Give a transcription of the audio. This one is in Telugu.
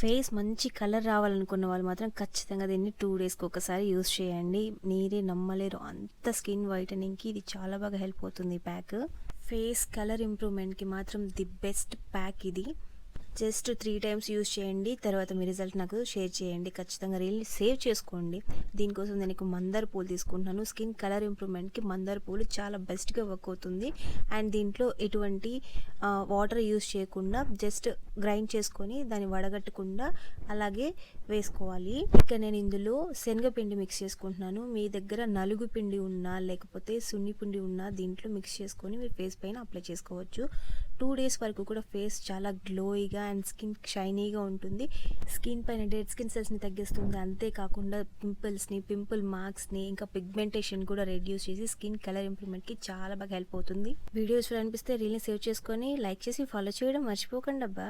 ఫేస్ మంచి కలర్ రావాలనుకున్న వాళ్ళు మాత్రం ఖచ్చితంగా దీన్ని టూ డేస్కి ఒకసారి యూస్ చేయండి. మీరే నమ్మలేరు. అంత స్కిన్ వైటనింగ్కి ఇది చాలా బాగా హెల్ప్ అవుతుంది ఈ ప్యాక్. ఫేస్ కలర్ ఇంప్రూవ్మెంట్కి మాత్రం ది బెస్ట్ ప్యాక్ ఇది. జస్ట్ త్రీ టైమ్స్ యూస్ చేయండి. తర్వాత మీ రిజల్ట్ నాకు షేర్ చేయండి. ఖచ్చితంగా రీల్ని సేవ్ చేసుకోండి. దీనికోసం నేను మందార పూలు తీసుకుంటున్నాను. స్కిన్ కలర్ ఇంప్రూవ్మెంట్కి మందార పూలు చాలా బెస్ట్గా వర్క్ అవుతుంది. అండ్ దీంట్లో ఎటువంటి వాటర్ యూస్ చేయకుండా జస్ట్ గ్రైండ్ చేసుకొని దాన్ని వడగట్టకుండా అలాగే వేసుకోవాలి. ఇక నేను ఇందులో శనగపిండి మిక్స్ చేసుకుంటున్నాను. మీ దగ్గర నలుగు పిండి ఉన్నా లేకపోతే సున్ని పిండి ఉన్నా దీంట్లో మిక్స్ చేసుకొని మీ ఫేస్ పైన అప్లై చేసుకోవచ్చు. టూ డేస్ వరకు కూడా ఫేస్ చాలా గ్లోయిగా అండ్ స్కిన్ షైనీగా ఉంటుంది. స్కిన్ పైన డెడ్ స్కిన్ సెల్స్ని తగ్గిస్తుంది. అంతేకాకుండా పింపుల్స్ని పింపుల్ మార్క్స్ని ఇంకా పిగ్మెంటేషన్ కూడా రెడ్యూస్ చేసి స్కిన్ కలర్ ఇంప్రూవ్మెంట్కి చాలా బాగా హెల్ప్ అవుతుంది. వీడియోస్ అనిపిస్తే రీల్ని సేవ్ చేసుకొని లైక్ చేసి ఫాలో చేయడం మర్చిపోకండి అబ్బా